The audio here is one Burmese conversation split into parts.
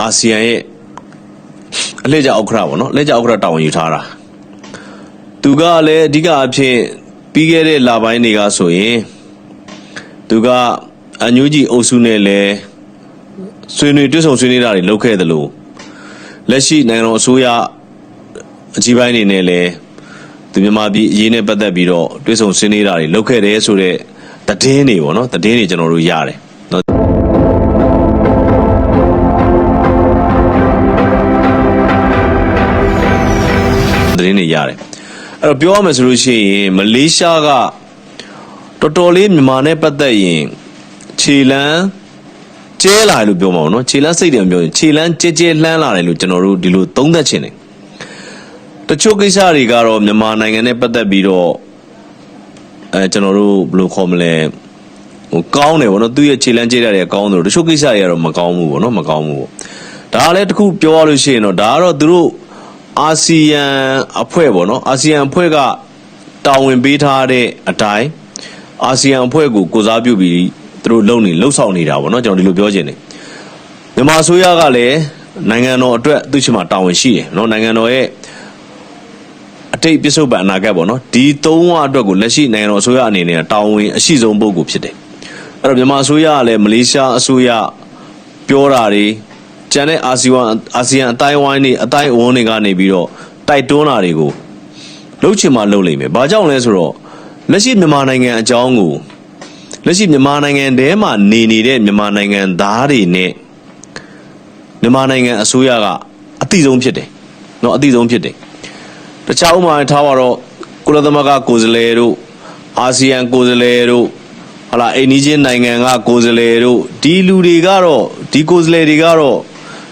အာဆီယံရဲ့အလှည့်ကျဥက္ကဋ္ဌပေါ့နော်အလှည့်ကျဥက္ကဋ္ဌတာဝန်ယူထားတာသူကလည်းအဓိကအဖြစ်ပြီးခဲ့တဲ့လပိုင်းတွေကဆိုရင်သူကအညူကြီးအုပ်စုနဲ့လည်းဆွေးနွေးတွဲဆုံဆွေးနွေးတာတွေလုပ်ခဲ့တယ်လို့လက်ရှိနိုင်ငံတော်အစိုးရအကြီးပိုင်းနေနဲ့လည်းသူမြန်မာပြည်အရေးနဲ့ပတ်သက်ပြီးတော့တွဲဆုံဆွေးနွေးတာတွေလုပ်ခဲ့တယ်ဆိုတော့တည်င်းတွေပေါ့နော်တည်င်းတွေကျွန်တော်တို့ရတယ် ရတယ်အဲ့တော့ပြောရမယ်ဆိုလို့ရှိရင်မလေးရှားကတော်တော်လေးမြန်မာနဲ့ပတ်သက်ရင်ခြေလန်းကျဲလာတယ်လို့ပြောမှာပေါ့နော်ခြေလန်းစိတ်တယ်မပြောရင်ခြေလန်းကျဲကျဲလှမ်းလာတယ်လို့ကျွန်တော်တို့ဒီလိုသုံးသပ်ချင်တယ်တချို့ကိစ္စတွေကတော့မြန်မာနိုင်ငံနဲ့ပတ်သက်ပြီးတော့အဲကျွန်တော်တို့ဘယ်လိုခေါ်မလဲဟိုကောင်းတယ်ဗောနော်သူ့ရဲ့ခြေလန်းကျဲတာတွေကောင်းတယ်လို့တချို့ကိစ္စတွေကတော့မကောင်းဘူးဗောနော်မကောင်းဘူးဗောဒါကလည်းတစ်ခုပြောရလို့ရှိရင်တော့ဒါကတော့သူတို့ အာဆီယံအဖွဲ့ပေါ့နော်အာဆီယံအဖွဲ့ကတာဝန်ပေးထားတဲ့အတိုင်းအာဆီယံအဖွဲ့ကိုကိုစားပြုပြီးသူတို့လုံနေလှုပ်ဆောင်နေတာပေါ့နော်ကျွန်တော်ဒီလိုပြောချင်တယ်မြန်မာအစိုးရကလည်းနိုင်ငံတော်အတွက်သူ့ချင်မှာတာဝန်ရှိတယ်နော်နိုင်ငံတော်ရဲ့အတိတ်ပြစ္ဆုတ်ပံအနာဂတ်ပေါ့နော်ဒီသုံးဝအတွက်ကိုလက်ရှိနိုင်ငံတော်အစိုးရအနေနဲ့တာဝန်အရှိဆုံးပုဂ္ဂိုလ်ဖြစ်တယ်အဲ့တော့မြန်မာအစိုးရကလည်းမလေးရှားအစိုးရပြောတာတွေ ကျန်တဲ့အာဆီယံအာဆီယံအတိုင်းဝိုင်းတွေအတိုင်းအဝန်းတွေကနေပြီးတော့တိုက်တွန်းတာတွေကိုလှုပ်ချင်မှလှုပ်လိမ့်မယ်။ဘာကြောင့်လဲဆိုတော့လက်ရှိမြန်မာနိုင်ငံအကြောင်းကိုလက်ရှိမြန်မာနိုင်ငံထဲမှာနေနေတဲ့မြန်မာနိုင်ငံသားတွေနဲ့မြန်မာနိုင်ငံအစိုးရကအတိဆုံးဖြစ်တယ်။နော်အတိဆုံးဖြစ်တယ်။တခြားဥပမာထားပါတော့ကုလသမဂ္ဂကိုယ်စားလှယ်တို့အာဆီယံကိုယ်စားလှယ်တို့ဟလာအိန္ဒိချင်းနိုင်ငံကကိုယ်စားလှယ်တို့ဒီလူတွေကတော့ဒီကိုယ်စားလှယ်တွေကတော့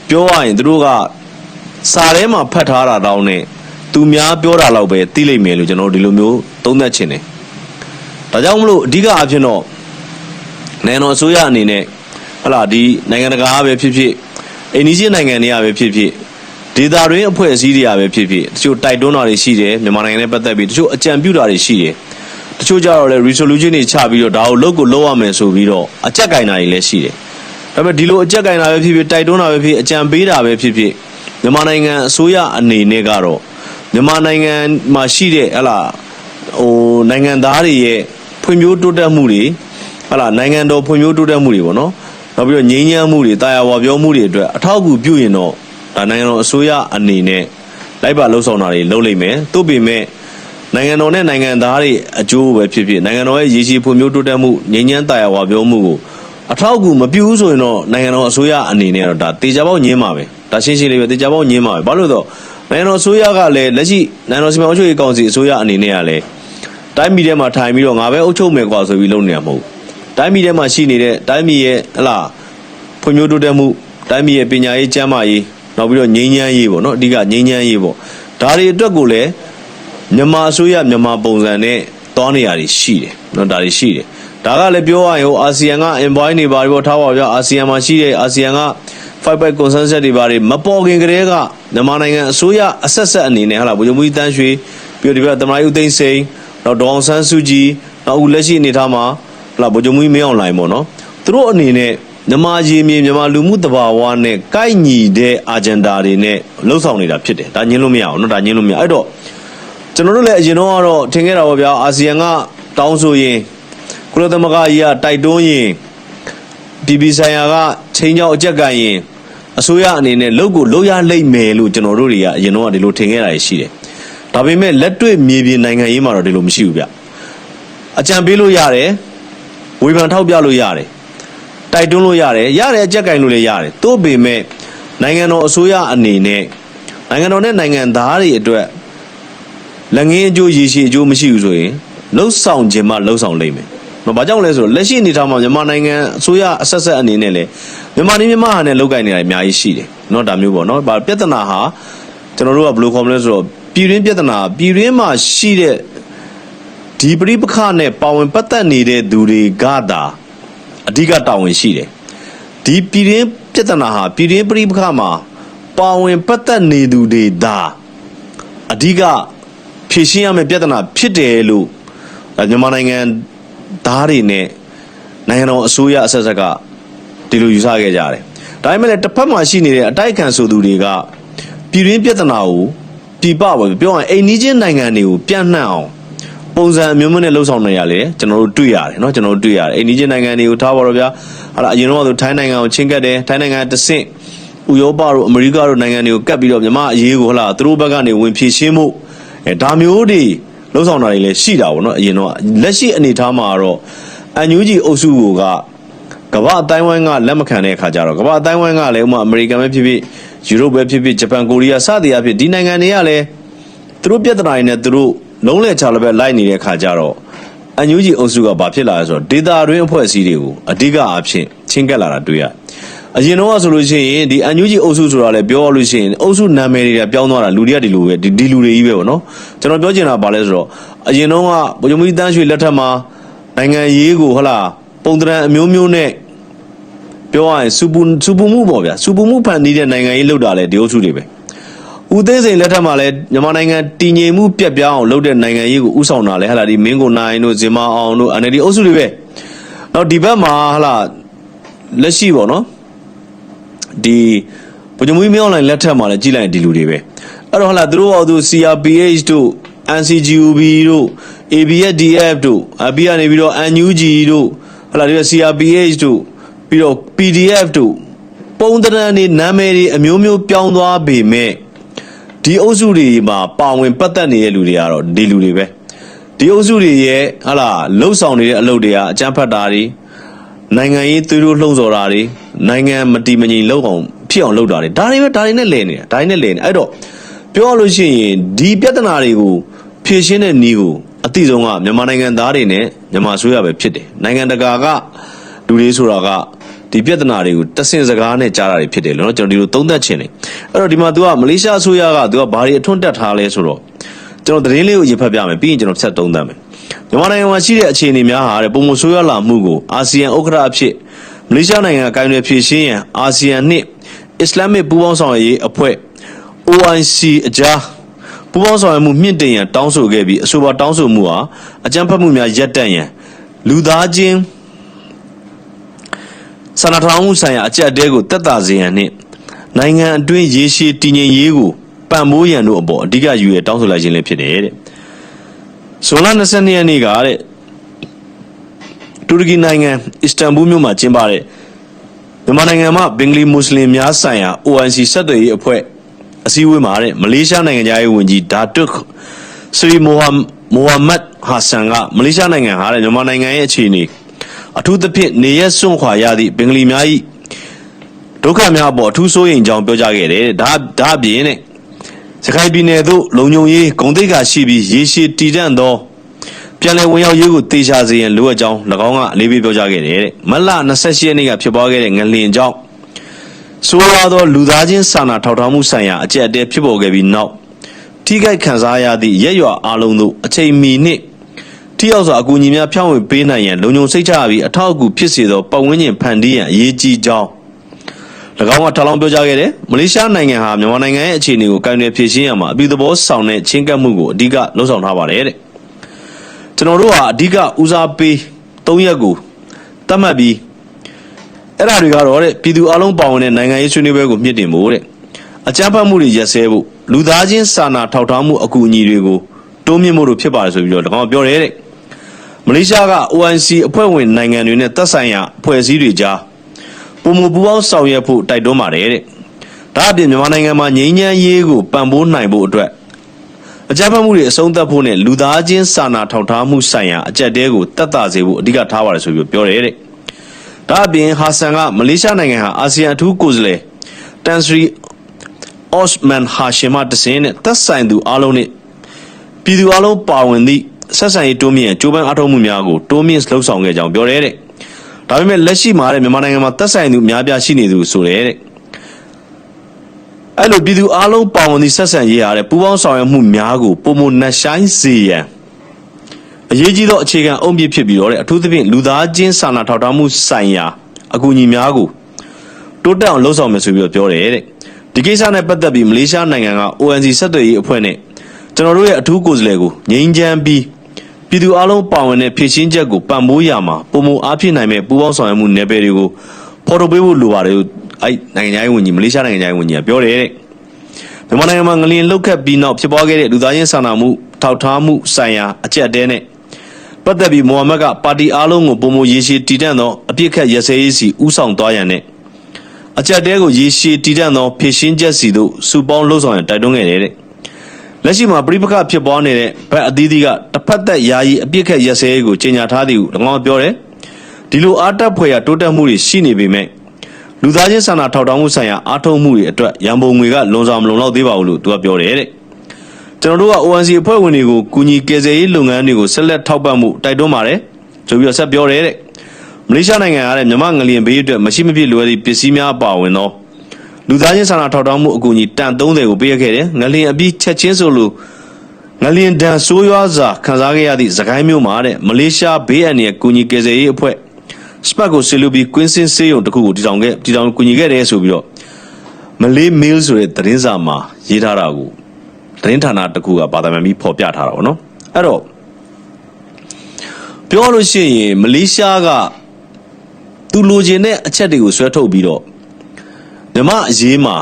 ပြောရရင်သူတို့ကစာထဲမှာဖတ်ထားတာတောင်းနဲ့သူများပြောတာတော့ပဲသိလိမ့်မယ်လို့ကျွန်တော်တို့ဒီလိုမျိုးသုံးသပ်ချင်တယ်။ဒါကြောင့်မလို့အဓိကအဖြစ်တော့နိုင်ငံတော်အစိုးရအနေနဲ့ဟလာဒီနိုင်ငံတကာပဲဖြစ်ဖြစ်အိန္ဒိချင်းနိုင်ငံတွေကပဲဖြစ်ဖြစ်ဒေတာတွင်းအဖွဲ့အစည်းတွေကပဲဖြစ်ဖြစ်တချို့တိုက်တွန်းတာတွေရှိတယ်မြန်မာနိုင်ငံနဲ့ပတ်သက်ပြီးတချို့အကြံပြုတာတွေရှိတယ်တချို့ကြတော့လေ resolution တွေချပြီးတော့ဒါကိုလုပ်ကိုလုပ်ရမယ်ဆိုပြီးတော့အကြက်ကင်တာတွေလည်းရှိတယ် ဒါပေမဲ့ဒီလိုအကြက်ကင်တာပဲဖြစ်ဖြစ်တိုက်တွန်းတာပဲဖြစ်အကြံပေးတာပဲဖြစ်ဖြစ်မြန်မာနိုင်ငံအစိုးရအနေနဲ့ကတော့မြန်မာနိုင်ငံမှာရှိတဲ့ဟလာဟိုနိုင်ငံသားတွေရဲ့ဖွံ့ဖြိုးတိုးတက်မှုတွေဟလာနိုင်ငံတော်ဖွံ့ဖြိုးတိုးတက်မှုတွေပေါ့နော်နောက်ပြီးတော့ငြိမ်းချမ်းမှုတွေတာယာဝပြောမှုတွေအတွက်အထောက်အကူပြုရင်တော့ဒါနိုင်ငံတော်အစိုးရအနေနဲ့လိုက်ပါလှုပ်ဆောင်တာတွေလုပ်လိမ့်မယ်သို့ပေမဲ့နိုင်ငံတော်နဲ့နိုင်ငံသားတွေအကျိုးပဲဖြစ်ဖြစ်နိုင်ငံတော်ရဲ့ရည်ရှိဖွံ့ဖြိုးတိုးတက်မှုငြိမ်းချမ်းတာယာဝပြောမှုကို အထောက်အကူမပြုဘူးဆိုရင်တော့နိုင်ငံတော်အစိုးရအနေနဲ့တော့ဒါတေချာပေါက်ညင်းပါပဲဒါရှင်းရှင်းလေးပဲတေချာပေါက်ညင်းပါပဲဘာလို့လဲဆိုတော့နိုင်ငံတော်အစိုးရကလည်းလက်ရှိနိုင်ငံတော်စီမံအုပ်ချုပ်ရေးကောင်စီအစိုးရအနေနဲ့ကလည်းတိုင်းပြည်ထဲမှာထိုင်ပြီးတော့ငါပဲအုပ်ချုပ်မယ်ကွာဆိုပြီးလုပ်နေတာမဟုတ်ဘူးတိုင်းပြည်ထဲမှာရှိနေတဲ့တိုင်းပြည်ရဲ့ဟလာဖွံ့ဖြိုးတိုးတက်မှုတိုင်းပြည်ရဲ့ပညာရေးကျန်းမာရေးနောက်ပြီးတော့ငြိမ်းချမ်းရေးပေါ့နော်အဓိကငြိမ်းချမ်းရေးပေါ့ဒါတွေအတွက်ကိုလည်းမြန်မာအစိုးရမြန်မာပုံစံနဲ့တောင်းနေရတွေရှိတယ်နော်ဒါတွေရှိတယ် ဒါကလည်းပြောရရင်ဟိုအာဆီယံက envoy နေပါပြီးတော့ထားပါဗျာအာဆီယံမှာရှိတဲ့အာဆီယံက five by consensus တွေဘာတွေမပေါ်ခင်ကတည်းကမြန်မာနိုင်ငံအစိုးရအဆက်ဆက်အနေနဲ့ဟာလားဗိုလ်ချုပ်မှုကြီးတန်းရွှေပြီးတော့ဒီဘက်သမ္မတဦးသိန်းစိန်နောက်ဒေါအောင်ဆန်းစုကြည်နောက်ဦးလက်ရှိအနေထားမှာဟာလားဗိုလ်ချုပ်မှုကြီးမင်းအောင်လှိုင်ပေါ့နော်သူတို့အနေနဲ့မြန်မာရည်မြေမြန်မာလူမှုတဘာဝနဲ့ကိုက်ညီတဲ့ agenda တွေနဲ့လှုပ်ဆောင်နေတာဖြစ်တယ်ဒါညင်းလို့မရအောင်နော်ဒါညင်းလို့မရအဲ့တော့ကျွန်တော်တို့လည်းအရင်တော့ကတော့ထင်ခဲ့တာပေါ့ဗျာအာဆီယံကတောင်းဆိုရင် ကုလသမဂ္ဂကြီးကတိုက်တွန်းရင်ပြည်ပဆိုင်ရာကချင်းချောင်းအကြက်ကန်ရင်အစိုးရအနေနဲ့လုပ်ကိုလုပ်ရလိမ့်မယ်လို့ကျွန်တော်တို့တွေကအရင်တော့ကဒီလိုထင်ခဲ့တာရှိတယ်ဒါပေမဲ့လက်တွေ့မြေပြင်နိုင်ငံရေးမှာတော့ဒီလိုမရှိဘူးဗျအကြံပေးလို့ရတယ်ဝေဖန်ထောက်ပြလို့ရတယ်တိုက်တွန်းလို့ရတယ်ရတယ်အကြက်ကင်လို့လည်းရတယ်သို့ပေမဲ့နိုင်ငံတော်အစိုးရအနေနဲ့နိုင်ငံတော်နဲ့နိုင်ငံသားတွေအတွက်လက်ငင်းအကျိုးရည်ရှိအကျိုးမရှိဘူးဆိုရင်လှုပ်ဆောင်ခြင်းမှလှုပ်ဆောင်လိမ့်မယ်။ ။ဘာကြောင့်လဲဆိုတော့လက်ရှိအနေထားမှာမြန်မာနိုင်ငံအစိုးရအဆက်ဆက်အနေနဲ့လည်းမြန်မာနေမြန်မာဟာနဲ့လောက်ကင်နေတာအများကြီးရှိတယ်။နော်ဒါမျိုးပေါ့နော်။ဘာပြဿနာဟာကျွန်တော်တို့ကဘယ်လိုခေါ်မလဲဆိုတော့ပြည်တွင်းပြဿနာပြည်တွင်းမှာရှိတဲ့ဒီပရိပခနဲ့ပါဝင်ပတ်သက်နေတဲ့သူတွေကသာအဓိကတာဝန်ရှိတယ်။ဒီပြည်တွင်းပြဿနာဟာပြည်တွင်းပရိပခမှာပါဝင်ပတ်သက်နေသူတွေသာအဓိကဖြည့်ရှင်းရမယ့်ပြဿနာဖြစ်တယ်လို့မြန်မာနိုင်ငံ သားတွေနဲ့နိုင်ငံတော်အစိုးရအဆက်ဆက်ကဒီလိုယူဆခဲ့ကြတယ် ဒါပေမဲ့လည်းတစ်ဖက်မှာရှိနေတဲ့အတိုက်အခံဆိုသူတွေကပြည်တွင်းပြဿနာကိုပြည်ပပဲပြောရရင်အိမ်နီးချင်းနိုင်ငံတွေကိုပြန့်နှံ့အောင်ပုံစံအမျိုးမျိုးနဲ့လှုပ်ဆောင်နေရလေကျွန်တော်တို့တွေ့ရတယ်เนาะကျွန်တော်တို့တွေ့ရတယ်အိမ်နီးချင်းနိုင်ငံတွေကိုထားပါတော့ဗျာဟာလာအရင်တော့ဆိုထိုင်းနိုင်ငံကိုချင်းကပ်တယ်ထိုင်းနိုင်ငံတဆင့်ဥရောပတို့အမေရိကတို့နိုင်ငံတွေကိုကပ်ပြီးတော့မြန်မာအရေးကိုဟလာသူတို့ဘက်ကနေဝင်ဖြည့်ရှင်းမှုအဲဒါမျိုးတွေ လှုပ်ဆောင်တာတွေလည်းရှိတာပေါ့နော်အရင်တော့လက်ရှိအနေအထားမှာတော့အန်ယူဂျီအုပ်စုကကမ္ဘာအတိုင်းဝိုင်းကလက်မခံတဲ့အခါကျတော့ကမ္ဘာအတိုင်းဝိုင်းကလည်းဥမာအမေရိကန်ပဲဖြစ်ဖြစ်ယူရိုပဲဖြစ်ဖြစ်ဂျပန်ကိုရီးယားစသည်အဖြစ်ဒီနိုင်ငံတွေကလည်းသူတို့ပြဿနာတွေနဲ့သူတို့လုံးလဲချလပဲလိုက်နေတဲ့အခါကျတော့အန်ယူဂျီအုပ်စုကဘာဖြစ်လာလဲဆိုတော့ဒေတာတွင်းအဖွဲ့အစည်းတွေကိုအဓိကအားဖြင့်ချင်းကပ်လာတာတွေ့ရ အရင်တော့ဆိုလို့ရှိရင်ဒီအန်ယူဂျီအုပ်စုဆိုတာလည်းပြောရလို့ရှိရင်အုပ်စုနာမည်တွေကပြောင်းသွားတာလူတွေကဒီလိုပဲဒီဒီလူတွေကြီးပဲပေါ့နော်ကျွန်တော်ပြောချင်တာဘာလဲဆိုတော့အရင်တော့ကဗိုလ်ချုပ်မကြီးတန်းရွှေလက်ထက်မှာနိုင်ငံရေးကိုဟလာပုံတရံအမျိုးမျိုးနဲ့ပြောရရင်စူပူစူပူမှုပေါ့ဗျာစူပူမှုဖန်တီးတဲ့နိုင်ငံရေးလှုပ်တာလဲဒီအုပ်စုတွေပဲဦးသိန်းစိန်လက်ထက်မှာလဲမြန်မာနိုင်ငံတည်ငြိမ်မှုပြက်ပြားအောင်လှုပ်တဲ့နိုင်ငံရေးကိုဥဆောင်တာလဲဟာလာဒီမင်းကိုနိုင်တို့ဇင်မာအောင်တို့ NLD အုပ်စုတွေပဲနောက်ဒီဘက်မှာဟာလာလက်ရှိပေါ့နော် ဒီဗိုလ်ချုပ်မူကြီးမင်းအောင်လှိုင်လက်ထက်မှာလဲကြီးလိုက်ရင်ဒီလူတွေပဲအဲ့တော့ဟာလာသူတို့ဟောသူ CRPH တို့ NCGUB တို့ ABSDF တို့အပြီးကနေပြီးတော့ NUG တို့ဟာလာဒီ CRPH တို့ပြီးတော့ PDF တို့ပုံသဏ္ဍာန်တွေနာမည်တွေအမျိုးမျိုးပြောင်းသွားပေမဲ့ဒီအုပ်စုတွေမှာပါဝင်ပတ်သက်နေတဲ့လူတွေကတော့ဒီလူတွေပဲဒီအုပ်စုတွေရဲ့ဟာလာလှုပ်ဆောင်နေတဲ့အလုပ်တွေကအကြမ်းဖက်တာတွေ နိုင်ငံရေးသွေးထိုးလှုံ့ဆော်တာတွေနိုင်ငံမတည်မငြိမ်လုပ်အောင်ဖြစ်အောင်လုပ်တာတွေဒါတွေပဲဒါတွေနဲ့လည်နေတာဒါတွေနဲ့လည်နေအဲ့တော့ပြောရလို့ရှိရင်ဒီပြဿနာတွေကိုဖြေရှင်းတဲ့နည်းကိုအတိဆုံးကမြန်မာနိုင်ငံသားတွေနဲ့မြန်မာအစိုးရပဲဖြစ်တယ်နိုင်ငံတကာကလူတွေဆိုတာကဒီပြဿနာတွေကိုတဆင်စကားနဲ့ကြားတာတွေဖြစ်တယ်လို့နော်ကျွန်တော်ဒီလိုသုံးသပ်ချင်တယ်အဲ့တော့ဒီမှာ तू ကမလေးရှားအစိုးရက तू ကဘာတွေအထွန်းတက်ထားလဲဆိုတော့ကျွန်တော်သတင်းလေးကိုရေဖတ်ပြမယ်ပြီးရင်ကျွန်တော်ဆက်သုံးသပ်မယ် မြန်မာနိုင်ငံမှာရှိတဲ့အခြေအနေများဟာတဲ့ပုံမဆိုးရလာမှုကိုအာဆီယံဥက္ကဋ္ဌအဖြစ်မလေးရှားနိုင်ငံကကိုင်တွယ်ဖြည့်ရှင်းရန်အာဆီယံနှင့်အစ္စလာမစ်ပူးပေါင်းဆောင်ရွက်ရေးအဖွဲ့ OIC အကြားပူးပေါင်းဆောင်ရွက်မှုမြင့်တင်ရန်တောင်းဆိုခဲ့ပြီးအဆိုပါတောင်းဆိုမှုဟာအကြမ်းဖက်မှုများရပ်တန့်ရန်လူသားချင်းဆန္ဒထောင်မှုဆိုင်ရာအကြက်အတဲကိုတက်တာစေရန်နှင့်နိုင်ငံအတွင်းရေရှည်တည်ငြိမ်ရေးကိုပံ့ပိုးရန်တို့အပေါ်အဓိကယူရတောင်းဆိုလိုက်ခြင်းလည်းဖြစ်တယ်တဲ့ ဇွန်လ22ရက်နေ့ကတဲ့တူရကီနိုင်ငံအစ္စတန်ဘူမြို့မှာကျင်းပတဲ့မြန်မာနိုင်ငံမှာဘင်္ဂလီမွတ်စလင်များဆိုင်ရာ OIC ဆက်သွယ်ရေးအဖွဲ့အစည်းအဝေးမှာတဲ့မလေးရှားနိုင်ငံသားရေးဝန်ကြီးဒါတွတ်စရီမိုဟာမိုဟာမက်ဟာဆန်ကမလေးရှားနိုင်ငံဟာတဲ့မြန်မာနိုင်ငံရဲ့အခြေအနေအထူးသဖြင့်နေရက်စွန့်ခွာရသည့်ဘင်္ဂလီများ၏ဒုက္ခများအပေါ်အထူးစိုးရိမ်ကြောင်းပြောကြားခဲ့တယ်တဲ့ဒါဒါအပြင်တဲ့ စခိုင်ပြည်နယ်သို့လုံခြုံရေးဂုံတိတ်ကရှိပြီးရေရှည်တည်တံ့သောပြန်လည်ဝင်ရောက်ရေးကိုတေချာစေရန်လိုအပ်ကြောင်း၎င်းကအလေးပေးပြောကြားခဲ့တယ်တဲ့မလ28ရက်နေ့ကဖြစ်ပွားခဲ့တဲ့ငလျင်ကြောင့်ဆိုးရွားသောလူသားချင်းစာနာထောက်ထားမှုဆိုင်ရာအကြက်အတဲဖြစ်ပေါ်ခဲ့ပြီးနောက်ထိခိုက်ခံစားရသည့်ရက်ရွာအလုံးသို့အချိန်မီနှင့်ထိရောက်စွာအကူအညီများဖြန့်ဝေပေးနိုင်ရန်လုံခြုံစိတ်ချရပြီးအထောက်အကူဖြစ်စေသောပတ်ဝန်းကျင်ဖန်တီးရန်အရေးကြီးကြောင်း၎ င်းကထောက်လောင်းပြောကြားခဲ့တယ်မလေးရှားနိုင်ငံဟာမြန်မာနိုင်ငံရဲ့အခြေအနေကိုကင်တွယ်ဖြေရှင်းရမှာအပြုသဘောဆောင်တဲ့ချင်းကပ်မှုကိုအဓိကလှုံ့ဆော်ထားပါတယ်တဲ့ကျွန်တော်တို့ဟာအဓိကဦးစားပေး၃ရက်ကိုသတ်မှတ်ပြီးအဲ့ဒါတွေကတော့တဲ့ပြည်သူအလုံးပါဝင်တဲ့နိုင်ငံရေးဆွေးနွေးပွဲကိုမြင့်တင်ဖို့တဲ့အကြမ်းဖက်မှုတွေရက်စဲဖို့လူသားချင်းစာနာထောက်ထားမှုအကူအညီတွေကိုတိုးမြင့်ဖို့လို့ဖြစ်ပါတယ်ဆိုပြီးတော့၎င်းကပြောတယ်တဲ့မလေးရှားက OIC အဖွဲ့ဝင်နိုင်ငံတွေနဲ့သက်ဆိုင်ရာအဖွဲ့အစည်းတွေကြား ပုံမပူအောင်ဆောင်ရွက်ဖို့တိုက်တွန်းပါတယ်တဲ့။ဒါအပြင်မြန်မာနိုင်ငံမှာငြိမ်းချမ်းရေးကိုပံ့ပိုးနိုင်ဖို့အတွက်အကြမ်းဖက်မှုတွေအဆုံးသတ်ဖို့နဲ့လူသားချင်းစာနာထောက်ထားမှုဆိုင်ရာအကြက်တဲကိုတက်တာစေဖို့အဓိကထားပါတယ်ဆိုပြီးပြောတယ်တဲ့။ဒါအပြင်ဟာဆန်ကမလေးရှားနိုင်ငံဟာအာဆီယံအထူးကိုယ်စားလှယ်တန်စရီအော့စမန်ဟာရှင်မတစင်းနဲ့သက်ဆိုင်သူအားလုံးနဲ့ပြည်သူအလုံးပါဝင်သည့်ဆက်ဆံရေးတိုးမြင့်ကြိုးပမ်းအားထုတ်မှုများကိုတိုးမြင့်လှုပ်ဆောင်ခဲ့ကြောင်းပြောရဲတဲ့။ ဒါပေမဲ့လက်ရှိမှာတဲ့မြန်မာနိုင်ငံမှာသက်ဆိုင်သူအများပြားရှိနေသူဆိုရဲတဲ့။အဲ့လိုပြည်သူအလုံးပါဝင်သည့်ဆက်ဆံရေးဟာတဲ့ပူးပေါင်းဆောင်ရွက်မှုများကိုပုံမနှက်ဆိုင်စေရန်အရေးကြီးသောအခြေခံအုံပြစ်ဖြစ်ပြီးတော့တဲ့အထူးသဖြင့်လူသားချင်းစာနာထောက်ထားမှုဆိုင်ရာအကူအညီများကိုတိုးတက်အောင်လှုပ်ဆောင်မယ်ဆိုပြီးတော့ပြောတယ်တဲ့ဒီကိစ္စနဲ့ပတ်သက်ပြီးမလေးရှားနိုင်ငံက ONC ဆက်သွယ်ရေးအဖွဲ့နဲ့ကျွန်တော်တို့ရဲ့အထူးကိုယ်စားလှယ်ကိုငြိမ်းချမ်းပြီး ပြည်သူအလုံးပါဝင်တဲ့ဖြည့်ရှင်းချက်ကိုပံ့ပိုးရမှာပုံမအားဖြစ်နိုင်မဲ့ပူးပေါင်းဆောင်ရွက်မှုနယ်ပယ်တွေကိုဖော်ထုတ်ပေးဖို့လိုပါတယ်လို့အဲ့နိုင်ငံသားရေးဝန်ကြီးမလေးရှားနိုင်ငံသားရေးဝန်ကြီးကပြောတယ်တဲ့မြန်မာနိုင်ငံမှာငလျင်လှုပ်ခတ်ပြီးနောက်ဖြစ်ပွားခဲ့တဲ့လူသားချင်းစာနာမှုထောက်ထားမှုဆိုင်ရာအကြက်တဲနဲ့ပတ်သက်ပြီးမိုဟာမက်ကပါတီအားလုံးကိုပုံမရေရှည်တည်တံ့သောအပြစ်ခတ်ရစဲရေးစီဥဆောင်သွားရန်နဲ့အကြက်တဲကိုရေရှည်တည်တံ့သောဖြည့်ရှင်းချက်စီတို့စူပေါင်းလှုပ်ဆောင်ရန်တိုက်တွန်းခဲ့တယ်တဲ့ လက်ရှိမှာပြိပခဖြစ်ပွားနေတဲ့ဘက်အသီးသီးကတစ်ဖက်သက်ယာယီအပြစ်ခတ်ရက်စဲရေးကိုကြေညာထားသည်ဟု၎င်းပြောတယ်ဒီလိုအားတက်ဖွယ်ရတိုးတက်မှုတွေရှိနေပေမဲ့လူသားချင်းစာနာထောက်ထားမှုဆိုင်ရာအားထုတ်မှုတွေအတွက်ရန်ပုံငွေကလွန်စွာမလုံလောက်သေးပါဘူးလို့သူကပြောတယ်တဲ့ကျွန်တော်တို့က ONC အဖွဲ့ဝင်တွေကိုကူညီကယ်ဆယ်ရေးလုပ်ငန်းတွေကိုဆက်လက်ထောက်ပံ့မှုတိုက်တွန်းပါတယ်ဆိုပြီးတော့ဆက်ပြောတယ်တဲ့မလေးရှားနိုင်ငံကလည်းမြမငလျင်ဘေးအတွက်မရှိမဖြစ်လိုအပ်သည့်ပစ္စည်းများအပါအဝင်သော လူသားချင်းစာနာထောက်ထားမှုအကူအညီတန်30ကိုပေးရခဲ့တယ်ငလျင်အပြီးချက်ချင်းဆိုလို့ငလျင်ဒဏ်ဆိုးရွားစွာခံစားခဲ့ရသည့်သခိုင်းမျိုးမှာတဲ့မလေးရှားဘေးအန္တရာယ်ကူညီကယ်ဆယ်ရေးအဖွဲ့စပတ်ကိုဆီလူဘီကွင်းစင်ဆေးရုံတစ်ခုကိုတည်ထောင်ခဲ့တည်ထောင်ကူညီခဲ့တယ်ဆိုပြီးတော့မလေးမေးလ်ဆိုတဲ့သတင်းစာမှာရေးထားတာကိုသတင်းဌာနတစ်ခုကဘာသာမှန်ပြီးဖော်ပြထားတာပေါ့နော်အဲ့တော့ပြောလို့ရှိရင်မလေးရှားကသူလိုချင်တဲ့အချက်တွေကိုဆွဲထုတ်ပြီးတော့ မြမအရေးမှာ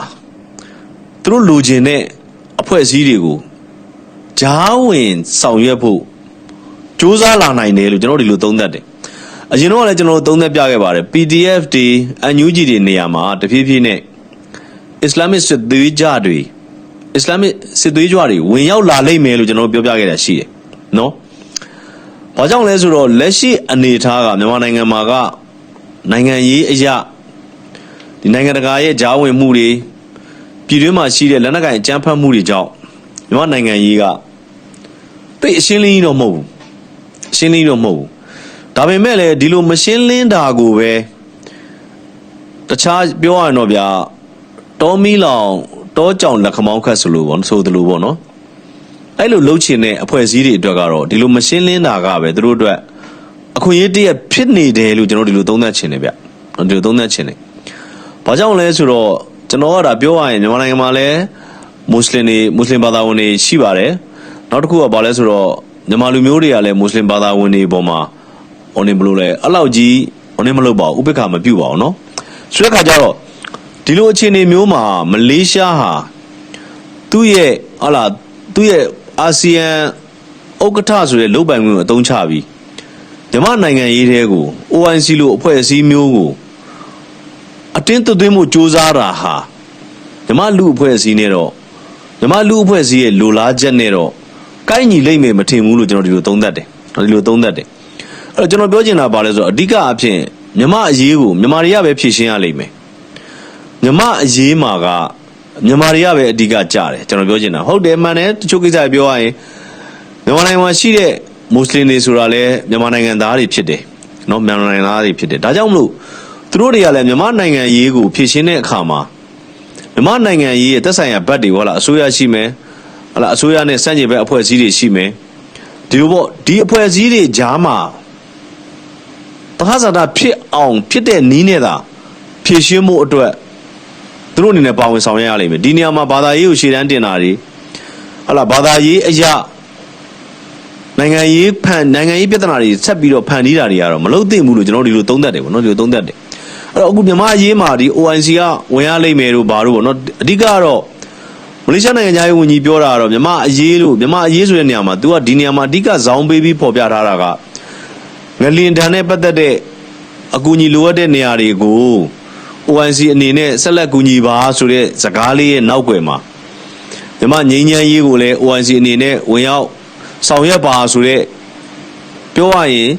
သူတို့လိုချင်တဲ့အဖွဲ့အစည်းတွေကိုဂျားဝင်ဆောင်ရွက်ဖို့စ조사လာနိုင်တယ်လို့ကျွန်တော်ဒီလိုသုံးသပ်တယ်အရင်တော့လည်းကျွန်တော်တို့သုံးသပ်ပြခဲ့ပါတယ် PDF တွေ NUG တွေနေရာမှာတဖြည်းဖြည်းနဲ့ Islamic စစ်သွေးကြတွေ Islamic စစ်သွေးကြွတွေဝင်ရောက်လာလိမ့်မယ်လို့ကျွန်တော်တို့ပြောပြခဲ့တာရှိတယ်နော်ဘာကြောင့်လဲဆိုတော့လက်ရှိအနေအထားကမြန်မာနိုင်ငံမှာကနိုင်ငံရေးအရာ ဒီနိုင်ငံတကာရဲ့ဂျားဝင်မှုတွေပြည်တွင်းမှာရှိတဲ့လက်နက်ကိုင်အကြမ်းဖက်မှုတွေကြောင့်မြန်မာနိုင်ငံကြီးကတိတ်အရှင်းလင်းကြီးတော့မဟုတ်ဘူးအရှင်းလင်းကြီးတော့မဟုတ်ဘူးဒါပေမဲ့လည်းဒီလိုမရှင်းလင်းတာကိုပဲတခြားပြောရရင်တော့ဗျာတောမီလောင်တောကြောင်လက်ခမောင်းခတ်ဆိုလို့ပေါ့ဆိုသလိုပေါ့နော်အဲ့လိုလှုပ်ချင်တဲ့အဖွဲ့အစည်းတွေအတွက်ကတော့ဒီလိုမရှင်းလင်းတာကပဲသူတို့အတွက်အခွင့်အရေးတည်းဖြစ်နေတယ်လို့ကျွန်တော်ဒီလိုသုံးသပ်ချင်တယ်ဗျဒီလိုသုံးသပ်ချင်တယ်။ ။ဘာကြောင့်လဲဆိုတော့ကျွန်တော်ကဒါပြောရရင်မြန်မာနိုင်ငံမှာလည်းမွတ်စလင်တွေမွတ်စလင်ဘာသာဝင်တွေရှိပါတယ်။နောက်တစ်ခုကဘာလဲဆိုတော့မြန်မာလူမျိုးတွေကလည်းမွတ်စလင်ဘာသာဝင်တွေပေါ်မှာအွန်နေမလို့လဲအဲ့လောက်ကြီးအွန်နေမလို့ပါဥပက္ခမပြုတ်ပါအောင်နော်။ဆိုတဲ့အခါကျတော့ဒီလိုအခြေအနေမျိုးမှာမလေးရှားဟာသူ့ရဲ့ဟာလာသူ့ရဲ့အာဆီယံဥက္ကဋ္ဌဆိုတဲ့လုပ်ပိုင်ခွင့်ကိုအသုံးချပြီးမြန်မာနိုင်ငံရေးတဲကို OIC လို့အဖွဲ့အစည်းမျိုးကို အတင်းသွသွင်းမှုစ조사တာဟာမြမလူအဖွဲ့အစည်းနဲ့တော့မြမလူအဖွဲ့အစည်းရဲ့လိုလားချက်နဲ့တော့ကိုက်ညီလိမ့်မယ်မထင်ဘူးလို့ကျွန်တော်ဒီလိုသုံးသပ်တယ်ဒီလိုသုံးသပ်တယ်အဲ့တော့ကျွန်တော်ပြောချင်တာပါလဲဆိုတော့အဓိကအဖြစ်မြမအရေးကိုမြမတွေကပဲဖြည့်ရှင်းရလိမ့်မယ်မြမအရေးမှာကမြမတွေကပဲအဓိကကြတယ်ကျွန်တော်ပြောချင်တာဟုတ်တယ်မှန်တယ်တချို့ကိစ္စပြောရရင်မြန်မာနိုင်ငံမှာရှိတဲ့မွတ်စလင်တွေဆိုတာလဲမြန်မာနိုင်ငံသားတွေဖြစ်တယ်နော်မြန်မာနိုင်ငံသားတွေဖြစ်တယ်ဒါကြောင့်မလို့ သူတို့တွေကလည်းမြန်မာနိုင်ငံရေးကိုဖြည့်ရှင်းတဲ့အခါမှာမြန်မာနိုင်ငံရေးရဲ့သက်ဆိုင်ရာဘက်တွေဟောလားအစိုးရရှိမယ်ဟလာအစိုးရနဲ့စန့်ကျင်ဘက်အဖွဲ့အစည်းတွေရှိမယ်ဒီလိုပေါ့ဒီအဖွဲ့အစည်းတွေကြားမှာတခါစားတာဖြစ်အောင်ဖြစ်တဲ့နီးနဲ့သာဖြည့်ရှင်းမှုအတွက်သူတို့အနေနဲ့ပါဝင်ဆောင်ရွက်ရလိမ့်မယ်ဒီနေရာမှာဘာသာရေးကိုရှေ့တန်းတင်တာတွေဟလာဘာသာရေးအရာနိုင်ငံရေးဖန်နိုင်ငံရေးပြဿနာတွေဆက်ပြီးတော့ဖန်တီးတာတွေကတော့မလုပ်သင့်ဘူးလို့ကျွန်တော်ဒီလိုသုံးသပ်တယ်ပေါ့နော်ဒီလိုသုံးသပ်တယ် အဲ့တော့အခုမြန်မာအရေးမှာဒီ OIC ကဝင်ရလိမ့်မယ်လို့ဘာလို့ပေါ့နော်အဓိကကတော့မလေးရှားနိုင်ငံသားရေးဝန်ကြီးပြောတာကတော့မြန်မာအရေးလို့မြန်မာအရေးဆိုတဲ့နေရာမှာ तू ကဒီနေရာမှာအဓိကဇောင်းပေးပြီးဖော်ပြထားတာကငလင်တန်နဲ့ပတ်သက်တဲ့အကူအညီလိုအပ်တဲ့နေရာတွေကို OIC အနေနဲ့ဆက်လက်ကူညီပါဆိုတဲ့စကားလေးရဲ့နောက်ွယ်မှာမြန်မာငြိမ်းချမ်းရေးကိုလည်း OIC အနေနဲ့ဝင်ရောက်ဆောင်ရွက်ပါဆိုတဲ့ပြောရရင်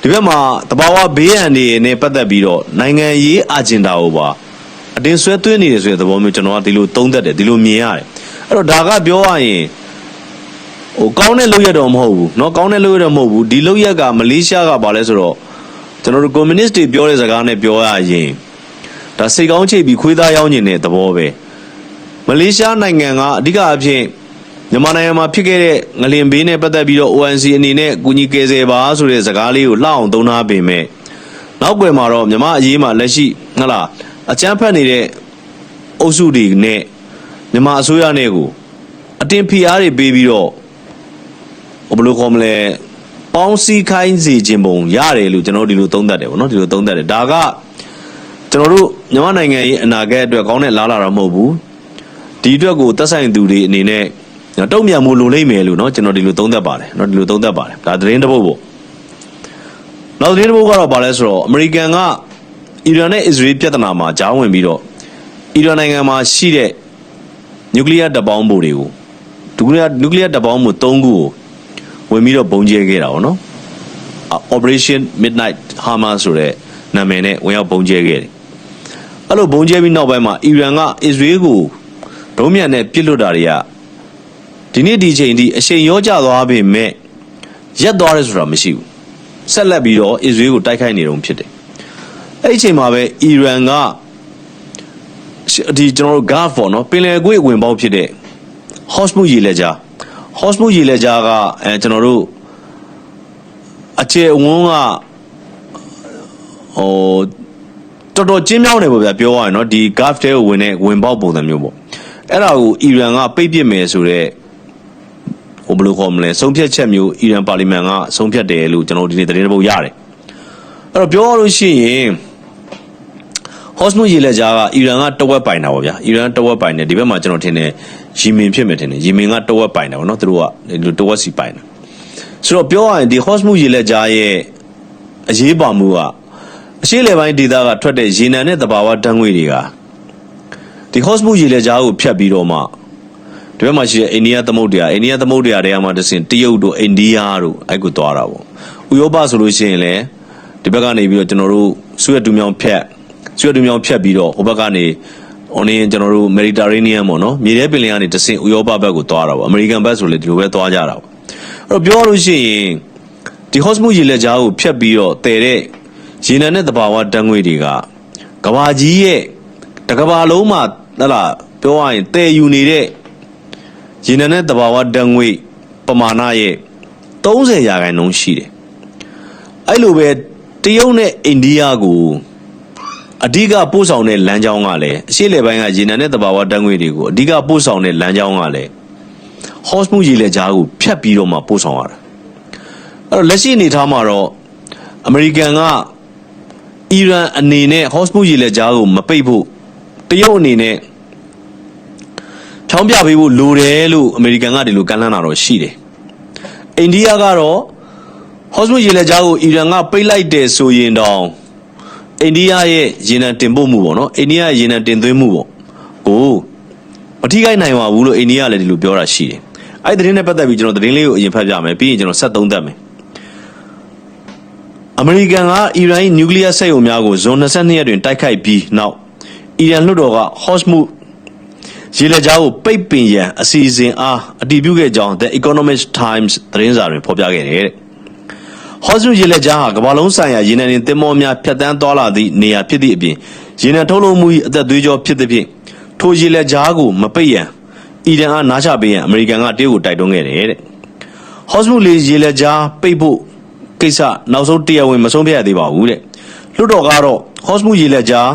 ဒီဘက်မှာတဘာဝဘေးရန်တွေနဲ့ပတ်သက်ပြီးတော့နိုင်ငံရေးအဂျင်ဒါကိုပါအတင်းဆွဲသွင်းနေတယ်ဆိုတဲ့သဘောမျိုးကျွန်တော်ကဒီလိုသုံးသပ်တယ်ဒီလိုမြင်ရတယ်အဲ့တော့ဒါကပြောရရင်ဟိုကောင်းတဲ့လုပ်ရတော့မဟုတ်ဘူးเนาะကောင်းတဲ့လုပ်ရတော့မဟုတ်ဘူးဒီလုပ်ရက်ကမလေးရှားကပါလဲဆိုတော့ကျွန်တော်တို့ကွန်မြူနစ်တွေပြောတဲ့စကားနဲ့ပြောရရင်ဒါစိတ်ကောင်းချိတ်ပြီးခွေးသားရောင်းနေတဲ့သဘောပဲမလေးရှားနိုင်ငံကအဓိကအဖြစ် မြန်မာနိုင်ငံမှာဖြစ်ခဲ့တဲ့ငလင်ဘေးနဲ့ပတ်သက်ပြီးတော့ ONC အနေနဲ့ကူညီကယ်ဆယ်ပါဆိုတဲ့စကားလေးကိုလှအောင်သုံးထားပေမဲ့နောက်ွယ်မှာတော့မြန်မာအရေးမှာလက်ရှိဟလာအကြမ်းဖက်နေတဲ့အုပ်စုတွေနဲ့မြန်မာအစိုးရနဲ့ကိုအတင်းဖိအားတွေပေးပြီးတော့ဘယ်လိုခေါ်မလဲပေါင်းစည်းခိုင်းစေခြင်းပုံရတယ်လို့ကျွန်တော်ဒီလိုသုံးသပ်တယ်ဗောနော်ဒီလိုသုံးသပ်တယ်ဒါကကျွန်တော်တို့မြန်မာနိုင်ငံရဲ့အနာဂတ်အတွက်ကောင်းတဲ့လားလာတော့မဟုတ်ဘူးဒီအတွက်ကိုသက်ဆိုင်သူတွေအနေနဲ့ တုံ့ပြန်မှုလိုလိမ့်မယ်လို့เนาะကျွန်တော်ဒီလိုသုံးသပ်ပါတယ်เนาะဒီလိုသုံးသပ်ပါတယ်ဒါသတင်းတစ်ပုဒ်ပေါ့နောက်သတင်းတစ်ပုဒ်ကတော့ဗာလဲဆိုတော့အမေရိကန်ကအီရန်နဲ့အစ္စရေးပြဿနာမှာကြားဝင်ပြီးတော့အီရန်နိုင်ငံမှာရှိတဲ့နျူကလ িয়ার တပ်ပေါင်းမှုတွေကိုနျူကလ িয়ার နျူကလ িয়ার တပ်ပေါင်းမှု၃ခုကိုဝင်ပြီးတော့ဘုံကျဲခဲ့တာပေါ့နော် Operation Midnight Hammer ဆိုတဲ့နာမည်နဲ့ဝင်ရောက်ဘုံကျဲခဲ့တယ်အဲ့လိုဘုံကျဲပြီးနောက်ပိုင်းမှာအီရန်ကအစ္စရေးကိုဒုံးမြန်နဲ့ပစ်လွတ်တာတွေက ဒီနေ့ဒီချိန်ထိအချိန်ရောကျသွားပေမဲ့ရက်သွားတယ်ဆိုတာမရှိဘူးဆက်လက်ပြီးတော့အစ္စရေးကိုတိုက်ခိုက်နေတုံဖြစ်တယ်အဲ့ဒီအချိန်မှာပဲအီရန်ကဒီကျွန်တော်တို့ Gulf ပေါ့နော်ပင်လယ်ကွေ့ဝင်ပေါက်ဖြစ်တဲ့ Hormuz ရေလက်ကြား Hormuz ရေလက်ကြားကအဲကျွန်တော်တို့အခြေအဝန်းကဟိုတော်တော်ကျင်းမြောင်းတယ်ပေါ့ဗျာပြောရရင်เนาะဒီ Gulf တဲကိုဝင်တဲ့ဝင်ပေါက်ပုံစံမျိုးပေါ့အဲ့ဒါကိုအီရန်ကပိတ်ပစ်မယ်ဆိုတော့ဟို ဘယ်လိုခေါ်မလဲဆုံးဖြတ်ချက်မျိုးအီရန်ပါလီမန်ကဆုံးဖြတ်တယ်လို့ကျွန်တော်ဒီနေ့သတင်းတစ်ပုဒ်ရတယ်အဲ့တော့ပြောရလို့ရှိရင်ဟော့စမုရေလက်ကြားကအီရန်ကတဝက်ပိုင်တာပေါ့ဗျာအီရန်တဝက်ပိုင်တယ်ဒီဘက်မှာကျွန်တော်ထင်တယ်ယီမင်ဖြစ်မယ်ထင်တယ်ယီမင်ကတဝက်ပိုင်တာပေါ့နော်သူတို့ကဒီလိုတဝက်စီပိုင်တာဆိုတော့ပြောရရင်ဒီဟော့စမုရေလက်ကြားရဲ့အရေးပါမှုကအရှိလေပိုင်းဒေသကထွက်တဲ့ရေနံနဲ့တဘာဝဓာတ်ငွေတွေကဒီဟော့စမုရေလက်ကြားကိုဖြတ်ပြီးတော့မှ ဒီဘက်မှာရှိတဲ့အိန္ဒိယသမုဒ္ဒရာအိန္ဒိယသမုဒ္ဒရာတွေကမှတဆင်တရုတ်တို့အိန္ဒိယတို့အဲ့ကိုသွားတာပေါ့ဥရောပဆိုလို့ရှိရင်လည်းဒီဘက်ကနေပြီးတော့ကျွန်တော်တို့ဆွေတူမြောင်ဖြတ်ဆွေတူမြောင်ဖြတ်ပြီးတော့ဟိုဘက်ကနေဟိုနေကျွန်တော်တို့မေဒီတာရေးနီးယံပေါ့နော်မြေထဲပင်လယ်ကနေတဆင်ဥရောပဘက်ကိုသွားတာပေါ့အမေရိကန်ဘက်ဆိုလည်းဒီလိုပဲသွားကြတာပေါ့အဲ့တော့ပြောရလို့ရှိရင်ဒီဟော့စမုရေလက်ကြားကိုဖြတ်ပြီးတော့တည်တဲ့ရေနံနဲ့တဘာဝဓာတ်ငွေတွေကကဘာကြီးရဲ့တကဘာလုံးမှာဟလာပြောရရင်တည်ယူနေတဲ့ ရေနံနဲ့တဘာဝဓာတ်ငွေပမာဏရဲ့30ရာခိုင်နှုန်းရှိတယ်အဲ့လိုပဲတရုတ်နဲ့အိန္ဒိယကိုအဓိကပို့ဆောင်တဲ့လမ်းကြောင်းကလည်းအရှေ့လေပိုင်းကရေနံနဲ့တဘာဝဓာတ်ငွေတွေကိုအဓိကပို့ဆောင်တဲ့လမ်းကြောင်းကလည်းဟော့စမူရေလက်ကြားကိုဖြတ်ပြီးတော့မှပို့ဆောင်ရတာအဲ့တော့လက်ရှိအနေထားမှာတော့အမေရိကန်ကအီရန်အနေနဲ့ဟော့စမူရေလက်ကြားကိုမပိတ်ဖို့တရုတ်အနေနဲ့ ဖြောင်းပြပေးဖို့လိုတယ်လို့အမေရိကန်ကဒီလိုကန့်လန့်တာတော့ရှိတယ်အိန္ဒိယကတော့ဟော့စမူရေလက်ကြားကိုအီရန်ကပိတ်လိုက်တယ်ဆိုရင်တော့အိန္ဒိယရဲ့ရေနံတင်ပို့မှုပေါ့နော်အိန္ဒိယရဲ့ရေနံတင်သွင်းမှုပေါ့ကိုမထိခိုက်နိုင်ပါဘူးလို့အိန္ဒိယလည်းဒီလိုပြောတာရှိတယ်အဲ့ဒီသတင်းနဲ့ပတ်သက်ပြီးကျွန်တော်သတင်းလေးကိုအရင်ဖတ်ပြမယ်ပြီးရင်ကျွန်တော်ဆက်သုံးသပ်မယ်အမေရိကန်ကအီရန်၏နျူကလ িয়ার စက်ရုံများကိုဇွန်22ရက်တွင်တိုက်ခိုက်ပြီးနောက်အီရန်လွှတ်တော်ကဟော့စမု ရေလက်ကြားကိုပိတ်ပင်ရန်အစီအစဉ်အားအတည်ပြုခဲ့ကြောင်း The Economic Times သတင်းစာတွင်ဖော်ပြခဲ့တယ်တဲ့ဟော့စမုရေလက်ကြားဟာကမ္ဘာလုံးဆိုင်ရာရေနံတင်သင်္ဘောများဖြတ်တန်းသွားလာသည့်နေရာဖြစ်သည့်အပြင်ရေနံထုတ်လုပ်မှု၏အသက်သွေးကြောဖြစ်သဖြင့်ထိုရေလက်ကြားကိုမပိတ်ရန်အီရန်အားနားချပေးရန်အမေရိကန်ကတရုတ်ကိုတိုက်တွန်းခဲ့တယ်တဲ့ဟော့စမုလေရေလက်ကြားပိတ်ဖို့ကိစ္စနောက်ဆုံးတရားဝင်မဆုံးဖြတ်ရသေးပါဘူးတဲ့လွှတ်တော်ကတော့ဟော့စမုရေလက်ကြား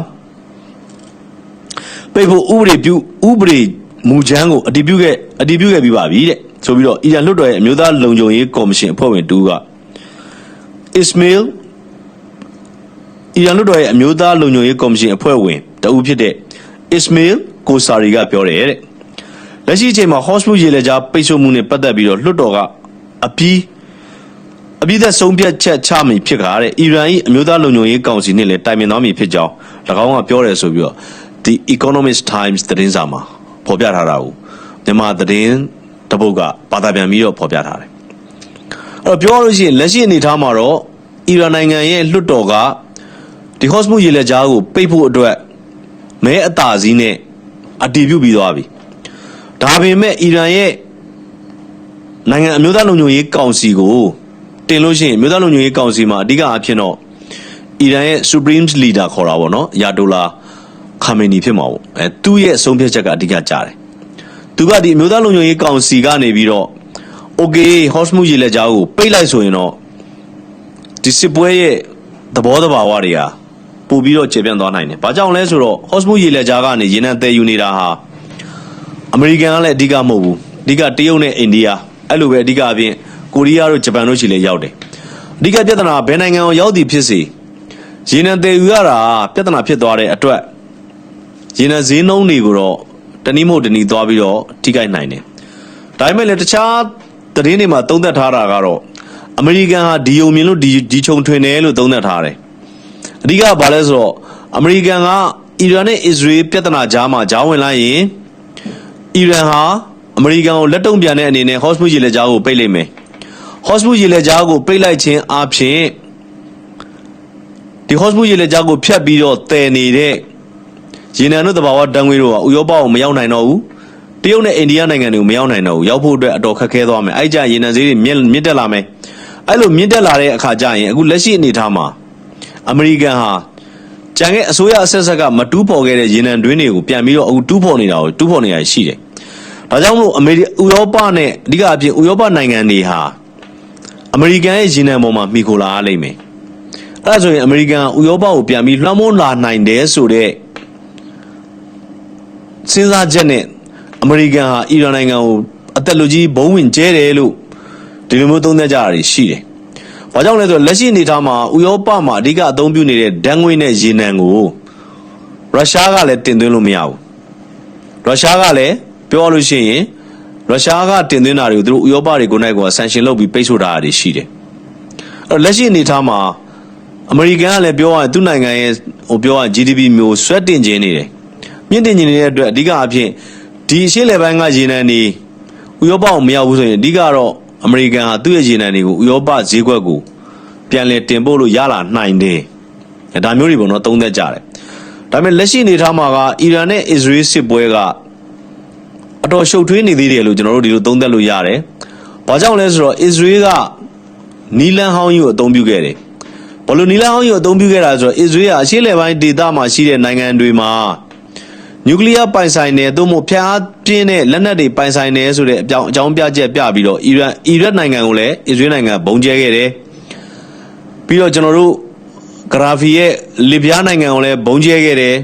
ပိတ်ဖို့ဥပဒေပြုဥပဒေမူချမ်းကိုအတည်ပြုခဲ့အတည်ပြုခဲ့ပြီးပါပြီတဲ့ဆိုပြီးတော့အီရန်လွှတ်တော်ရဲ့အမျိုးသားလုံခြုံရေးကော်မရှင်အဖွဲ့ဝင်တူကအစ္စမေးလ်အီရန်လွှတ်တော်ရဲ့အမျိုးသားလုံခြုံရေးကော်မရှင်အဖွဲ့ဝင်တဦးဖြစ်တဲ့အစ္စမေးလ်ကိုဆာရီကပြောတယ်တဲ့လက်ရှိအချိန်မှာဟော့စမုရေလက်ကြားပိတ်ဆို့မှုနဲ့ပတ်သက်ပြီးတော့လွှတ်တော်ကအပြီးအပြည့်သက်ဆုံးဖြတ်ချက်ချမည်ဖြစ်ကားတဲ့အီရန်၏အမျိုးသားလုံခြုံရေးကောင်စီနဲ့လည်းတိုင်ပင်သွားမည်ဖြစ်ကြောင်း၎င်းကပြောတယ်ဆိုပြီးတော့ The Economist Times သတင်းစာမှာဖော်ပြထားတာကိုမြန်မာသတင်းတပုတ်ကဘာသာပြန်ပြီးတော့ဖော်ပြထားတယ်အဲ့တော့ပြောရလို့ရှိရင်လက်ရှိအနေအထားမှာတော့အီရန်နိုင်ငံရဲ့လွှတ်တော်ကဒီဟော့စမုရေလက်ကြားကိုပိတ်ဖို့အတွက်မဲအသာစီးနဲ့အတည်ပြုပြီးသွားပြီဒါပေမဲ့အီရန်ရဲ့နိုင်ငံအမျိုးသားလုံခြုံရေးကောင်စီကိုတင်လို့ရှိရင်အမျိုးသားလုံခြုံရေးကောင်စီမှာအဓိကအဖြစ်တော့အီရန်ရဲ့ Supreme Leader ခေါ်တာပေါ့နော်ယာတိုလာ ခါမီနီဖြစ်မှာပေါ့အဲသူ့ရဲ့ဆုံးဖြတ်ချက်ကအဓိကကြားတယ်သူကဒီအမျိုးသားလုံခြုံရေးကောင်စီကနေပြီးတော့ okay ဟော့စမူရေလက်ကြားကိုပိတ်လိုက်ဆိုရင်တော့ဒီစစ်ပွဲရဲ့သဘောတဘာဝတွေဟာပို့ပြီးတော့ကျေပြန့်သွားနိုင်တယ်။ဘာကြောင့်လဲဆိုတော့ ဟော့စမူရေလက်ကြားကနေရေနံတည်ယူနေတာဟာအမေရိကန်ကလည်းအဓိကမဟုတ်ဘူး။အဓိကတရုတ်နဲ့အိန္ဒိယအဲ့လိုပဲအဓိကအပြင်ကိုရီးယားတို့ဂျပန်တို့ချီလည်းရောက်တယ်။အဓိကပြဿနာဘယ်နိုင်ငံကိုရောက်သည်ဖြစ်စေရေနံတည်ယူရတာပြဿနာဖြစ်သွားတဲ့အတွက် ရေနံဈေးနှုန်းတွေကိုတော့တနည်းမဟုတ်တနည်းသွားပြီးတော့ထိခိုက်နိုင်တယ်ဒါပေမဲ့လည်းတခြားသတင်းတွေမှာသုံးသပ်ထားတာကတော့အမေရိကန်ဟာဒီယုံမြင်လို့ဒီဒီခြုံထွင်တယ်လို့သုံးသပ်ထားတယ်အဓိကကဘာလဲဆိုတော့အမေရိကန်ကအီရန်နဲ့အစ္စရေးပြဿနာကြားမှာကြားဝင်လိုက်ရင်အီရန်ဟာအမေရိကန်ကိုလက်တုံ့ပြန်တဲ့အနေနဲ့ဟော့စမူရေလက်ကြားကိုပိတ်လိုက်မယ်ဟော့စမူရေလက်ကြားကိုပိတ်လိုက်ခြင်းအပြင်ဒီဟော့စမူရေလက်ကြားကိုဖြတ်ပြီးတော့တည်နေတဲ့ ရေနံတို့တဘာဝတန်ငွေတို့ကဥရောပကိုမရောက်နိုင်တော့ဘူးတရုတ်နဲ့အိန္ဒိယနိုင်ငံတွေကိုမရောက်နိုင်တော့ဘူးရောက်ဖို့အတွက်အတော်ခက်ခဲသွားမယ်အဲ့ကြရေနံဈေးတွေမြင့်မြင့်တက်လာမယ်အဲ့လိုမြင့်တက်လာတဲ့အခါကျရင်အခုလက်ရှိအနေအထားမှာအမေရိကန်ဟာကြံခဲ့အစိုးရအဆက်ဆက်ကမတူးဖော်ခဲ့တဲ့ရေနံတွင်းတွေကိုပြန်ပြီးတော့အခုတူးဖော်နေတာကိုတူးဖော်နေတာရှိတယ်ဒါကြောင့်မလို့အမေရိဥရောပနဲ့အဓိကအဖြစ်ဥရောပနိုင်ငံတွေဟာအမေရိကန်ရဲ့ရေနံပေါ်မှာမှီခိုလာရလိမ့်မယ်အဲ့ဒါဆိုရင်အမေရိကန်ကဥရောပကိုပြန်ပြီးလွှမ်းမိုးလာနိုင်တယ်ဆိုတော့ စဉ်းစားချက်နဲ့အမေရိကန်ဟာအီရန်နိုင်ငံကိုအသက်လူကြီးဘုံဝင်ကျဲတယ်လို့ဒီလိုမျိုးသုံးသပ်ကြတာတွေရှိတယ်။ဘာကြောင့်လဲဆိုတော့လက်ရှိအနေအထားမှာဥရောပမှာအဓိကအသုံးပြုနေတဲ့ဓာတ်ငွေနဲ့ရေနံကိုရုရှားကလည်းတင်သွင်းလို့မရဘူး။ရုရှားကလည်းပြောရလို့ရှိရင်ရုရှားကတင်သွင်းတာတွေကိုသူတို့ဥရောပတွေကိုနိုင်ကဆန်ရှင်လုပ်ပြီးပိတ်ဆို့ထားတာတွေရှိတယ်။အဲ့တော့လက်ရှိအနေအထားမှာအမေရိကန်ကလည်းပြောရရင်သူ့နိုင်ငံရဲ့ဟိုပြောရရင် GDP မျိုးဆွဲတင်ခြင်းနေတယ်။ မြင့်တင်ခြင်းနေတဲ့အတွက်အဓိကအဖြစ်ဒီအရှေ့လယ်ပိုင်းကရေနံတွေဥရောပကိုမရောက်ဘူးဆိုရင်အဓိကတော့အမေရိကန်ဟာသူ့ရဲ့ရေနံတွေကိုဥရောပဈေးကွက်ကိုပြန်လည်တင်ပို့လို့ရလာနိုင်တယ်။ဒါမျိုးတွေပေါ့နော်သုံးသက်ကြတယ်။ဒါပေမဲ့လက်ရှိအနေအထားမှာကအီရန်နဲ့အစ္စရေးစစ်ပွဲကအတော်ရှုပ်ထွေးနေသေးတယ်လို့ကျွန်တော်တို့ဒီလိုသုံးသက်လို့ရတယ်။ဘာကြောင့်လဲဆိုတော့အစ္စရေးကနီလန်ဟောင်းကြီးကိုအသုံးပြုခဲ့တယ်။ဘလို့နီလန်ဟောင်းကြီးကိုအသုံးပြုခဲ့တာဆိုတော့အစ္စရေးကအရှေ့လယ်ပိုင်းဒေသမှာရှိတဲ့နိုင်ငံတွေမှာ နျူကလ িয়ার ပိုင်ဆိုင်တယ်သို့မဟုတ်ဖျားပြင်းတဲ့လက်နက်တွေပိုင်ဆိုင်တယ်ဆိုတဲ့အကြောင်းအကြောင်းပြချက်ပြပြီးတော့အီရန်အီရတ်နိုင်ငံကိုလည်းအစ္စရေးနိုင်ငံဘုံကျဲခဲ့တယ်ပြီးတော့ကျွန်တော်တို့ဂရာဖီရဲ့လစ်ဗျားနိုင်ငံကိုလည်းဘုံကျဲခဲ့တယ်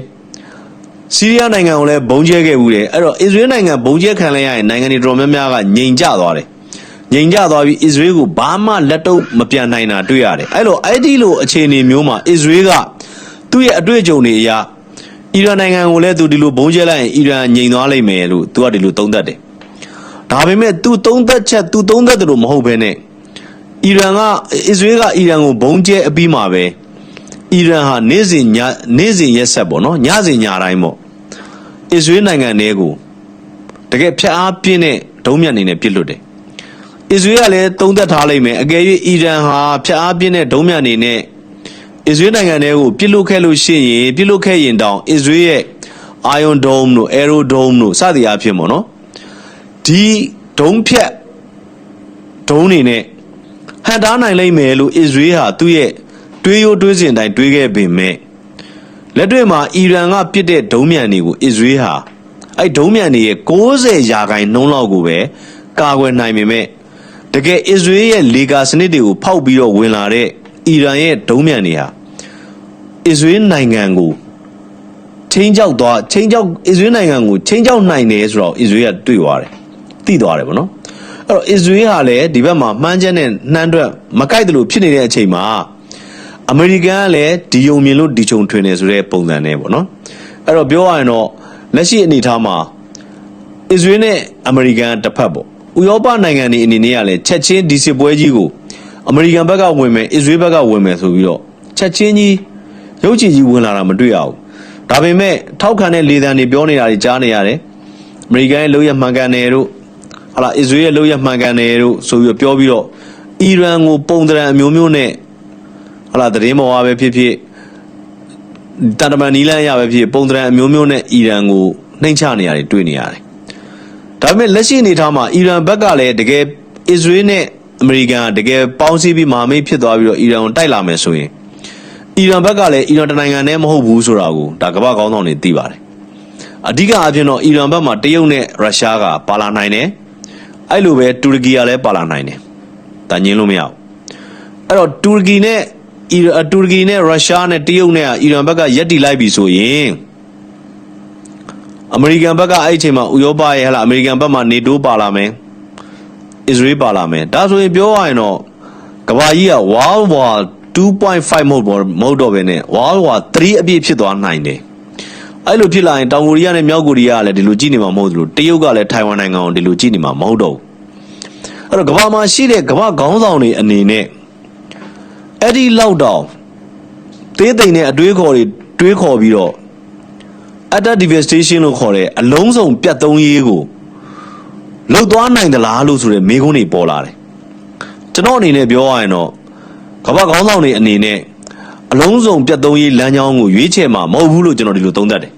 ဆီးရီးယားနိုင်ငံကိုလည်းဘုံကျဲခဲ့ဘူးတယ်အဲ့တော့အစ္စရေးနိုင်ငံဘုံကျဲခံလိုက်ရရင်နိုင်ငံတွေတော်တော်များများကငြိမ်ကျသွားတယ်ငြိမ်ကျသွားပြီးအစ္စရေးကိုဘာမှလက်တော့မပြန်နိုင်တာတွေ့ရတယ်အဲ့လိုအဲ့ဒီလိုအခြေအနေမျိုးမှာအစ္စရေးကသူ့ရဲ့အတွေ့အကြုံတွေအရာ အီရန်နိုင်ငံကိုလည်းသူဒီလိုဘုံကျဲလိုက်ရင်အီရန်ငြိမ်သွားလိမ့်မယ်လို့သူကဒီလိုသုံးသပ်တယ်ဒါပေမဲ့သူသုံးသပ်ချက်သူသုံးသပ်တယ်လို့မဟုတ်ဘဲနဲ့အီရန်ကအစ္စရေးကအီရန်ကိုဘုံကျဲအပြီးမှာပဲအီရန်ဟာနေ့စဉ်ညနေ့စဉ်ရက်ဆက်ပေါ့နော်ညစဉ်ညတိုင်းပေါ့အစ္စရေးနိုင်ငံတွေကိုတကယ်ဖျက်အားပြင်းတဲ့ဒုံးမြတ်အနေနဲ့ပြစ်လွတ်တယ်အစ္စရေးကလည်းသုံးသပ်ထားလိုက်မယ်အကယ်၍အီရန်ဟာဖျက်အားပြင်းတဲ့ဒုံးမြတ်အနေနဲ့ အစ္စရေးနိုင်ငံတွေကိုပြစ်လွတ်ခဲ့လို့ရှိရင်ပြစ်လွတ်ခဲ့ရင်တောင်အစ္စရေးရဲ့ Iron Dome တို့ Aero Dome တို့စသည်အားဖြင့်ပေါ့နော်ဒီဒုံးဖြတ်ဒုံးနေနဲ့ဟန်တားနိုင်လိမ့်မယ်လို့အစ္စရေးဟာသူ့ရဲ့တွေးရိုးတွေးစင်တိုင်းတွေးခဲ့ပေမဲ့လက်တွေ့မှာအီရန်ကပစ်တဲ့ဒုံးမြန်တွေကိုအစ္စရေးဟာအဲ့ဒုံးမြန်တွေရဲ့60ရာခိုင်နှုန်းလောက်ကိုပဲကာကွယ်နိုင်ပေမဲ့တကယ်အစ္စရေးရဲ့လေကာစနစ်တွေကိုဖောက်ပြီးတော့ဝင်လာတဲ့အီရန်ရဲ့ဒုံးမြန်တွေဟာ အစ္စရေးနိုင်ငံကိုချင်းကြောက်သွားချင်းကြောက်အစ္စရေးနိုင်ငံကိုချင်းကြောက်နိုင်တယ်ဆိုတော့အစ္စရေးကတွေ့သွားတယ်သိသွားတယ်ဗောနော်အဲ့တော့အစ္စရေးဟာလည်းဒီဘက်မှာမှန်းချက်နဲ့နှမ်းတွက်မကိုက်တယ်လို့ဖြစ်နေတဲ့အချိန်မှာအမေရိကန်ကလည်းဒီယုံမြင်လို့ဒီချုံထွင်နေဆိုတဲ့ပုံစံနဲ့ဗောနော်အဲ့တော့ပြောရရင်တော့လက်ရှိအနေအထားမှာအစ္စရေးနဲ့အမေရိကန်တစ်ဖက်ပေါ့ဥရောပနိုင်ငံတွေအနေနဲ့ကလည်းချက်ချင်းဒီစစ်ပွဲကြီးကိုအမေရိကန်ဘက်ကဝင်မယ်အစ္စရေးဘက်ကဝင်မယ်ဆိုပြီးတော့ချက်ချင်းကြီး ရုပ်ချီကြီးဝင်လာတာမတွေ့ရဘူးဒါပေမဲ့ထောက်ခံတဲ့လေသံတွေပြောနေတာတွေကြားနေရတယ်အမေရိကန်ရဲ့လုံရမှန်ကန်တယ်တို့ဟာလာအစ္စရေးရဲ့လုံရမှန်ကန်တယ်တို့ဆိုပြီးတော့ပြောပြီးတော့အီရန်ကိုပုံတရံအမျိုးမျိုးနဲ့ဟာလာသတင်းပေါ်ပါပဲဖြစ်ဖြစ်တန်တမန်နီလန်းရပဲဖြစ်ပုံတရံအမျိုးမျိုးနဲ့အီရန်ကိုနှိမ့်ချနေရတယ်တွေ့နေရတယ်ဒါပေမဲ့လက်ရှိအနေအထားမှာအီရန်ဘက်ကလည်းတကယ်အစ္စရေးနဲ့အမေရိကန်ကတကယ်ပေါင်းစည်းပြီးမဟာမိတ်ဖြစ်သွားပြီးတော့အီရန်ကိုတိုက်လာမယ်ဆိုရင် အီရန်ဘက်ကလည်းအီရန်တနိုင်ငံနဲ့မဟုတ်ဘူးဆိုတာကိုဒါကမ္ဘာကောင်းဆောင်တွေသိပါတယ်အဓိကအဖြစ်တော့အီရန်ဘက်မှာတရုတ်နဲ့ရုရှားကပါလာနိုင်တယ်အဲ့လိုပဲတူရကီကလည်းပါလာနိုင်တယ်ဒါညင်းလို့မရဘူးအဲ့တော့တူရကီနဲ့အီရန်တူရကီနဲ့ရုရှားနဲ့တရုတ်နဲ့အီရန်ဘက်ကရက်တီလိုက်ပြီဆိုရင်အမေရိကန်ဘက်ကအဲ့အချိန်မှာဥရောပရဲ့ဟလာအမေရိကန်ဘက်မှာနေတိုးပါလာမယ်အစ္စရေးပါလာမယ်ဒါဆိုရင်ပြောရရင်တော့ကဘာကြီးက World War 2.5မဟုတ်ဘောမဟုတ်တော့ဘဲနဲ့ World War 3အပြည့်ဖြစ်သွားနိုင်တယ်အဲ့လိုဖြစ်လာရင်တောင်ကိုရီးယားနဲ့မြောက်ကိုရီးယားကလည်းဒီလိုကြည့်နေမှာမဟုတ်သလိုတရုတ်ကလည်းထိုင်ဝမ်နိုင်ငံကိုဒီလိုကြည့်နေမှာမဟုတ်တော့ဘူးအဲ့တော့ကမ္ဘာမှာရှိတဲ့ကမ္ဘာခေါင်းဆောင်တွေအနေနဲ့အဲ့ဒီလောက်တော့သေးသိမ့်တဲ့အတွေးခေါ်တွေတွေးခေါ်ပြီးတော့ utter devastation လို့ခေါ်တဲ့အလုံးစုံပြတ်သုံးရေးကိုလှုပ်သွားနိုင်သလားလို့ဆိုတဲ့မေးခွန်းတွေပေါ်လာတယ်ကျွန်တော်အနေနဲ့ပြောရရင်တော့ ကမ္ဘာခေါင်းဆောင်တွေအနေနဲ့အလုံးစုံပြတ်သုံးရေးလမ်းကြောင်းကိုရွေးချယ်မှာမဟုတ်ဘူးလို့ကျွန်တော်ဒီလိုသုံးသပ်တယ်